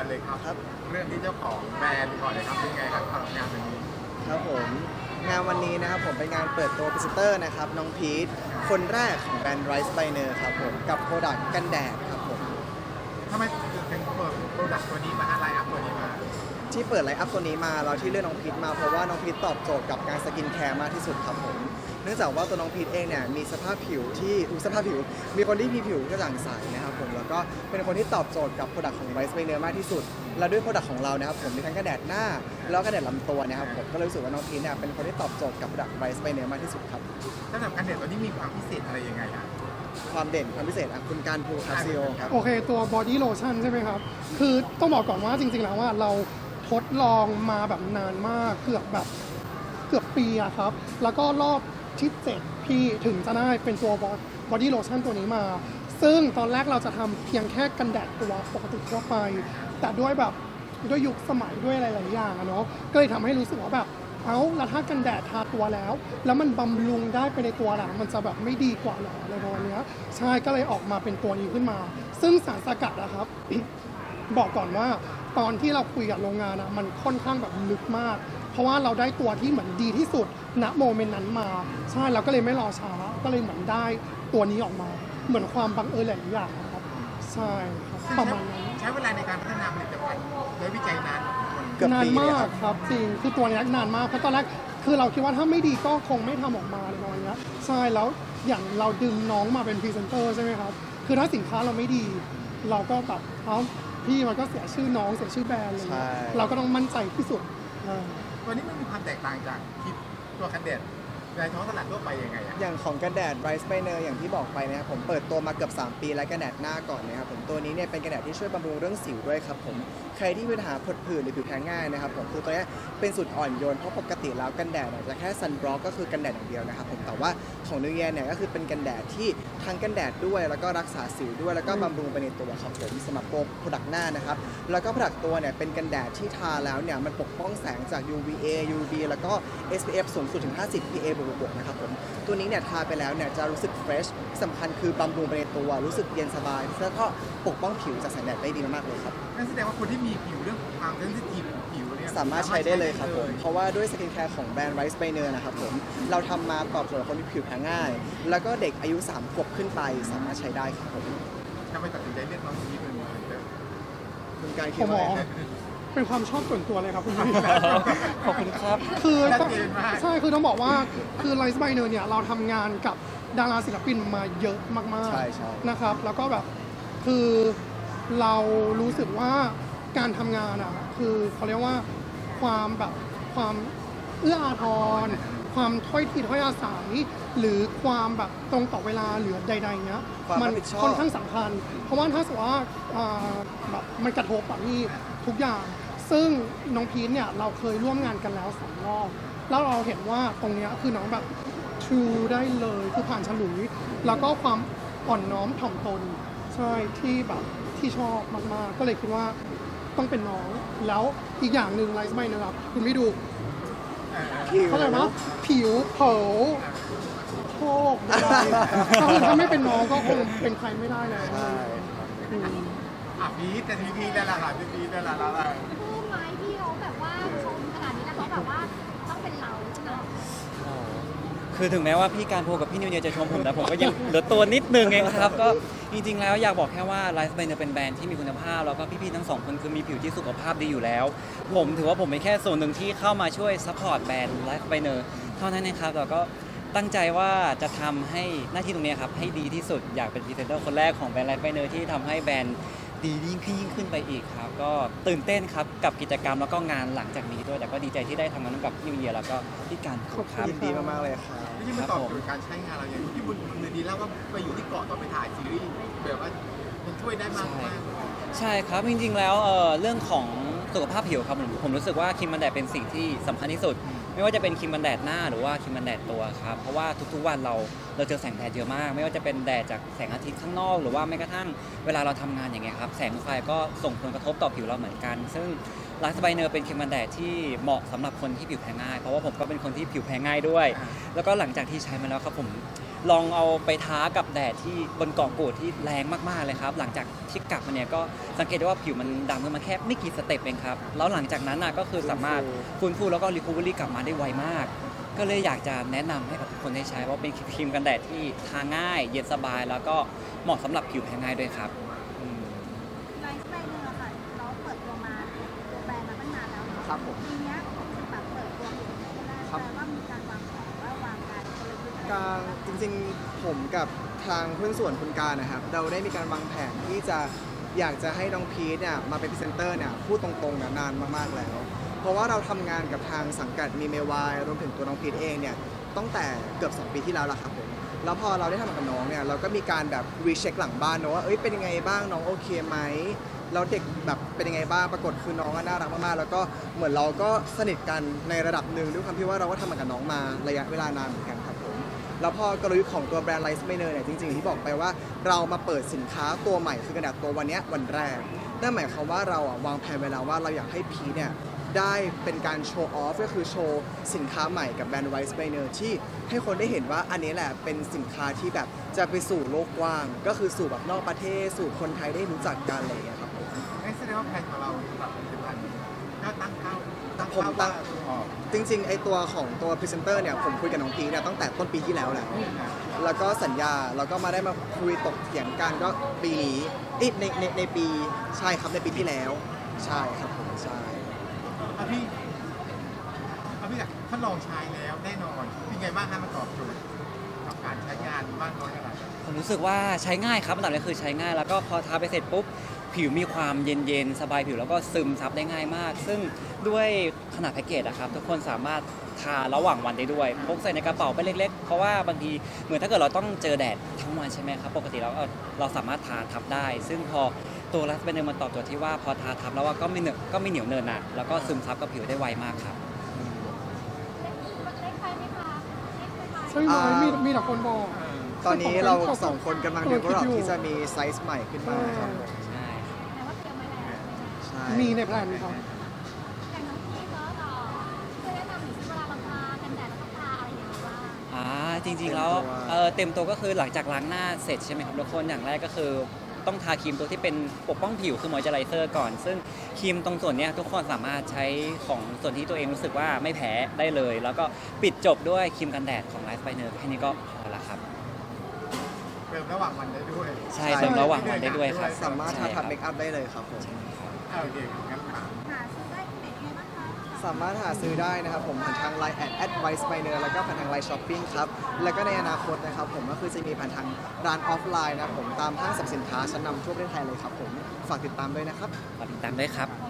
อนเลยครับครับ เรื่องที่เจ้าของแบรนด์ก่อนเลยครับเป็นไงครับทำงานวันนี้ครับผมงานวันนี้นะครับผมเป็นงานเปิดตัวพรีเซนเตอร์นะครับน้องพีทคนแรกของแบรนด์ Rice by Ner ครับผมกับโปรดักต์กันแดดครับผมทำไม ที่เปิดไลน์อัพตัวนี้มาเราที่เลือกน้องพีทมาเพราะว่าน้องพีทตอบโจทย์กับการสกินแคร์มากที่สุดครับผมเนื่องจากว่าตัวน้องพีทเองเนี่ยมีสภาพผิวที่อุยสภาพผิว มีคนที่มีผิวกระจ่างใสนะครับผมแล้วก็เป็นคนที่ตอบโจทย์กับโปรดักต์ของ Rice by Ner มากที่สุด และด้วยโปรดักต์ของเรานะครับผมมีทั้งกันแดดหน้า แล้วก็กันแดดลำตัวนะครับผมก็เลยรู้สึกว่าน้องพีทเนี่ยเป็นคนที่ตอบโจทย์กับโปรดักต์ Rice by Ner มากที่สุดครับสำหรับการเด็ดตัวนี้มีความพิเศษอะไรยังไงอะความเด่นความพิเศษอะคุณการภูคาซิโอครับโอเคตัว body lotion ใช่ไหมครับ คือต้องบอกก่อนว่าจริงๆแล้วว่าเรา ทดลองมาแบบนานมากเกือบแบบเกือบปีอะครับ แล้วก็รอบที่เจ็ดพี่ถึงจะได้เป็นตัว body lotion ตัวนี้มา ซึ่งตอนแรกเราจะทำเพียงแค่กันแดดตัวปกติทั่วไป แต่ด้วยแบบด้วยยุคสมัยด้วยหลายๆอย่างอะเนาะก็เลยทำให้รู้สึกว่าแบบเอ้าแล้วถ้ากันแดดทาตัวแล้ว แล้วมันบำรุงได้ไปในตัวหลังมันจะแบบไม่ดีกว่าหรออะไรประมาณเนี้ยใช่ก็เลยออกมาเป็นตัวนี้ขึ้นมา ซึ่งสารสกัดนะครับ บอกก่อนว่า ตอนที่เราคุยกับโรงงานอะมันค่อนข้างแบบลึกมาก เพราะว่าเราได้ตัวที่เหมือนดีที่สุดณโมเมนต์นั้นมา ใช่เราก็เลยไม่รอช้าก็เลยเหมือนได้ตัวนี้ออกมา เหมือนความบังเอิญหลายๆอย่างนะครับใช่ครับประมาณนั้นใช้เวลาในการพัฒนาผลิตภัณฑ์และวิจัยนานเกือบนานปีเลยมาคกรับครับจริงคือตัวเนี้ยนานมากเพราะตอนแรกคือเราคิดว่าถ้าไม่ดีก็คงไม่ทำออกมาเลยประมาณเนี้ยใช่แล้วอย่างเราดึงน้องมาเป็นพรีเซนเตอร์ใช่ไหมครับ คือถ้าสินค้าเราไม่ดี เราก็แบบเอ้า พี่มันก็เสียชื่อน้องเสียชื่อแบรนด์อะไรเงี้ยใช่ เราก็ต้องมั่นใจที่สุดเออ ตัวนี้มันมีความแตกต่างจากที่ตัวกันเด็ด ในท้องตลาดทั่วไปยังไงอะอย่างของกันแดด Rice by Ner อย่างที่บอกไปนะครับผมเปิดตัวมาเกือบ 3 ปีแล้วกันแดดหน้าก่อนนะครับผมตัวนี้เนี่ยเป็นกันแดดที่ช่วยบำรุงเรื่องสิวด้วยครับผมใครที่มีปัญหาผดผื่นหรือผิวแพ้ง่ายนะครับผมคือตัวนี้เป็นสูตรอ่อนโยนเพราะปกติแล้วกันแดดเนี่ยจะแค่ซันบล็อกก็คือกันแดดอย่างเดียวนะครับผมแต่ว่าของนิวเยียเนี่ยก็คือเป็นกันแดดที่ทั้งกันแดดด้วยแล้วก็รักษาสิวด้วยแล้วก็บำรุงไปในตัวครับผมสำหรับตัวผดักหน้านะครับแล้วก็ผดักตัวเนี่ยเป็นกันแดดที่ทาแล้วเนี่ยมันปกป้องแสงจาก UVA UV แล้วก็ SPF สูงสุดถึง 50 PA บวกๆนะครับผมตัวนี้เนี่ยทาไปแล้วเนี่ยจะรู้สึกเฟรชสำคัญคือบำรุงไปในตัวรู้สึกเย็นสบายแล้วก็ปกป้องผิวจากแสงแดดได้ดีมากๆเลยครับนั่นแสดงว่าคนที่มีผิวเรื่องของความเซนซิทีฟของผิวเนี่ยสามารถใช้ได้เลยครับผมเพราะว่าด้วยสกินแคร์ของแบรนด์ Rice by Ner นะครับผมเราทำมาตอบโจทย์คนที่ผิวแพ้ง่าย แล้วก็เด็กอายุ3ขวบขึ้นไปสามารถใช้ได้ครับผมทำไมตัดสินใจเลือกน้องพีเป็นพรีเซนเตอร์คุณการคิผดมว่าหมอไง เป็นความชอบส่วนตัวเลยครับคุณพี่ขอบคุณครับ คือชัดต้องเจนมาก ใช่คือต้องบอกว่าคือไลซ์ไบเนอร์เนี่ยเราทำงานกับดาราศิลปินมาเยอะมากใช่ใช่ ๆนะครับ แล้วก็แบบคือเรารู้สึกว่าการทำงานอะคือเขาเรียกว่าความแบบความเอื้ออาทร ความถ้อยทีถ้อยอาศัยหรือความแบบตรงต่อเวลาหรือใดๆเนี้ยความมัรับผิดชอบ ค่อนข้างสำคัญ เพราะว่าถ้าสมมติว่าอ่าแบบมันกระทบแบบนี้ทุกอย่าง ซึ่งน้องพีทเนี่ยเราเคยร่วมงานกันแล้วสองรอบแล้วเราเห็นว่าตรงเนี้ยคือน้องแบบชูได้เลยคือผ่านฉลุย แล้วก็ความอ่อนน้อมถ่อมตนใช่ที่แบบที่ชอบมากๆ ก็เลยคิดว่าต้องเป็นน้อง แล้วอีกอย่างหนึ่งไลฟ์ไม่นะครับ คุณไม่ดูผิวเข้าใจไหมผิวเผาโชคได้ก็คือถ้าไม่เป็นน้องก็คงเป็นใครไม่ได้แล้วใช่อืมอะพีทแต่ทีพีนั่นแหละค่ะพีทนั่นแหละแล้วผู้ไม้ที่เขาแบบว่าชมขนาดนี้แล้วเขาแบบว่าต้องเป็นเราเนาะ คือถึงแม้ว่าพี่การโพกับพี่นิวเนียจะชมผมแต่ผมก็ยังเหลือตัวนิดนึงเองครับก็จริงๆแล้วอยากบอกแค่ว่าไลฟ์ b บเนเป็นแบรนด์ที่มีคุณภาพแล้วก็พี่ๆทั้งสองคนคือมีผิวที่สุขภาพดีอยู่แล้ว ผมถือว่าผมเป็นแค่ส่วนหนึ่งที่เข้ามาช่วยซัพพอร์ตแบรนด์ไลฟ์ b บเนเท่านั้นเองครับแล้วก็ตั้งใจว่าจะทำให้หน้าที่ตรงนี้ครับให้ดีที่สุดอยากเป็นพรีเซนเตอร์คนแรกของแบรนด์ไลฟ์ b บเนที่ทำให้แบรนด์ ดียิ่งขึ้นยิ่งขึ้นไปอีกครับ ก็ตื่นเต้นครับกับกิจกรรมแล้วก็งานหลังจากนี้ด้วย แต่ก็ดีใจที่ได้ทำงานร่วมกับพี่นิวเยียแล้วก็พี่การโพครับ ยินดีมาก ๆ เลยครับที่มันตอบโจทย์การใช้งานเราอย่างที่บุญเงินดีแล้วว่าไปอยู่ที่เกาะตอนไปถ่ายซีรีส์แบบว่ามันช่วยได้มากมาก ใช่ครับ จริงๆ แล้วเอ่อเรื่องของ สุขภาพผิวครับผมผมรู้สึกว่าครีมกันแดดเป็นสิ่งที่สำคัญที่สุด ไม่ว่าจะเป็นครีมกันแดดหน้าหรือว่าครีมกันแดดตัวครับเพราะว่าทุกๆวันเราเราเจอแสงแดดเยอะมาก ไม่ว่าจะเป็นแดดจากแสงอาทิตย์ข้างนอก หรือว่าแม้กระทั่งเวลาเราทำงานอย่างเงี้ยครับแสงไฟก็ส่งผลกระทบต่อผิวเราเหมือนกัน ซึ่งลาสไบเนอร์เป็นครีมกันแดดที่เหมาะสำหรับคนที่ผิวแพ้ง่าย เพราะว่าผมก็เป็นคนที่ผิวแพ้ง่ายด้วย แล้วก็หลังจากที่ใช้มาแล้วครับผม ลองเอาไปท้ากับแดดที่บนเกาะกูดที่แรงมากๆเลยครับ หลังจากที่กลับมาเนี่ยก็สังเกตได้ว่าผิวมันดำขึ้นมาแค่ไม่กี่สเต็ปเองครับ แล้วหลังจากนั้นน่ะก็คือสามารถฟื้นฟูแล้วก็รีคูเวอรี่กลับมาได้ไวมาก ก็เลยอยากจะแนะนำให้กับทุกคนได้ใช้เพราะเป็นครีมกันแดดที่ทาง่าย เย็นสบาย แล้วก็เหมาะสำหรับผิวแพ้ง่ายด้วยครับอืมไลฟ์สไตล์เนอร์ค่ะเราเปิดตัวมาตัวแบรนด์มาตั้งนานแล้วเนอะครับผมปีเนี้ยผมแบบเปิดตัวอยู่แรกครับแปลว่ามีการวางแผนว่าวางการ การจริงๆผมกับทางเพื่อนส่วนคุณการนะครับ เราได้มีการวางแผนที่จะอยากจะให้น้องพีทเนี่ยมาเป็นพรีเซนเตอร์เนี่ยพูดตรงๆเนี่ยนานมากๆแล้ว เพราะว่าเราทำงานกับทางสังกัดมีเมวายรวมถึงตัวน้องพีทเองเนี่ยตั้งแต่เกือบ 2 ปีที่แล้วละครับผมแล้วพอเราได้ทำงานกับน้องเนี่ยเราก็มีการแบบรีเช็คหลังบ้านเนอะว่าเอ้ยเป็นยังไงบ้างน้องโอเคไหมแล้วเด็กแบบเป็นยังไงบ้างปรากฏคือน้องก็น่ารักมากๆแล้วก็เหมือนเราก็สนิทกันในระดับหนึ่งด้วยความที่ว่าเราก็ทำงานกับน้องมาระยะเวลานานเหมือนกันครับ แล้วพอกลยุทธ์ของตัวแบรนด์ไลซ์ไมเนอร์เนี่ยจริงๆอย่างที่บอกไปว่า เรามาเปิดสินค้าตัวใหม่คือกระดาษตัววันนี้วันแรกนั่นหมายความว่าเราอะวางแผนไว้แล้วว่าเราอยากให้พีเนี่ยได้เป็นการโชว์ออฟก็คือโชว์สินค้าใหม่กับแบรนด์ไวซ์ไมเนอร์ที่ให้คนได้เห็นว่าอันนี้แหละเป็นสินค้าที่แบบจะไปสู่โลกกว้าง ก็คือสู่แบบนอกประเทศ สู่คนไทยได้รู้จักกันอะไรอย่างเงี้ยครับผมแสดงว่าแผนของเราสำหรับผลิตภัณฑ์ก็ตั้งเป้า ตั้งผมเป้าตั้งว่าออกจริงๆไอตัวของตัวพรีเซนเตอร์เนี่ยผมคุยกับน้องพีชเนี่ยตั้งแต่ต้นปีที่แล้วแหละแล้วก็สัญญาแล้วก็มาได้มาคุยตกเถียงกันก็ปีนี้เอ๊ะในในในปีใช่ครับในปีที่แล้ว ใช่ครับผมใช่เอาพี่เอาพี่อยากทดลองใช้แล้วแน่นอนเป็นไงบ้างฮะมันตอบโจทย์กับการใช้งานมากน้อยขนาดไหนผมรู้สึกว่าใช้ง่ายครับอันดับแรกคือใช้ง่ายแล้วก็พอทาไปเสร็จปุ๊บ ผิวมีความเย็นๆ สบายผิวแล้วก็ซึมซับได้ง่ายมาก ซึ่งด้วยขนาดแพ็กเกจอะครับ ทุกคนสามารถทาระหว่างวันได้ด้วยพกใส่ในกระเป๋าไปเล็ก ๆ เพราะว่าบางทีเหมือนถ้าเกิดเราต้องเจอแดดทั้งวันใช่ไหมครับ ปกติเราเอาเราสามารถทาทับได้ ซึ่งพอตัวรัสเบนเนอร์มันตอบโจทย์ที่ว่าพอทาทับแล้วว่าก็ไม่เหนอะก็ไม่เหนียวเนินหนะแล้วก็ซึมซับกับผิวได้ไวมากครับเล็กเล็กไปไหมคะเล็กไปไหมใช่ไหมมีมีแต่คนบอกตอนนี้เราสองคนกำลังเดกำลังคิดเวลอยู่ที่จะมีไซส์ใหม่ขึ้นมาครับผม มใช่มีในแพลนครับ อย่างน้องพีทเนาะเอ่อช่วยแนะนำหน่อยสิเวลาเราทากันแดดแล้วก็ทาอะไรอย่างเงี้ยบ้างอ่าจริงๆแล้วเออเต็มตัวก็คือหลังจากล้างหน้าเสร็จใช่ไหมครับทุกคนอย่างแรกก็คือต้องทาครีมตัวที่เป็นปกป้องผิวคือมอยเจอไรเซอร์ก่อน ซึ่งครีมตรงส่วนเนี้ยทุกคนสามารถใช้ของส่วนที่ตัวเองรู้สึกว่าไม่แพ้ได้เลย แล้วก็ปิดจบด้วยครีมกันแดดของไลฟ์ไ i เนอร์แค่นี้ก็พอละครับ เติมระหว่างวันได้ด้วยใช่ เติมระหว่างวันได้ด้วยครับ สามารถทาทับเมคอัพได้เลยครับผมเอาโอเคงั้นถามหาซื้อได้ที่ไหนยังไงบ้างคะสามารถหาซื้อได้นะครับผมผ่านทาง Line แอด advice m i n e r แล้วก็ผ่านทาง Line Shopping ครับ แล้วก็ในอนาคตนะครับผมก็คือจะมีผ่านทางร้านออฟไลน์นะครับผมตามห้างสรรพสินค้าชั้นนำทั่วประเทศไทยเลยครับผม ฝากติดตามด้วยนะครับฝากติดตามด้วยครับโอเค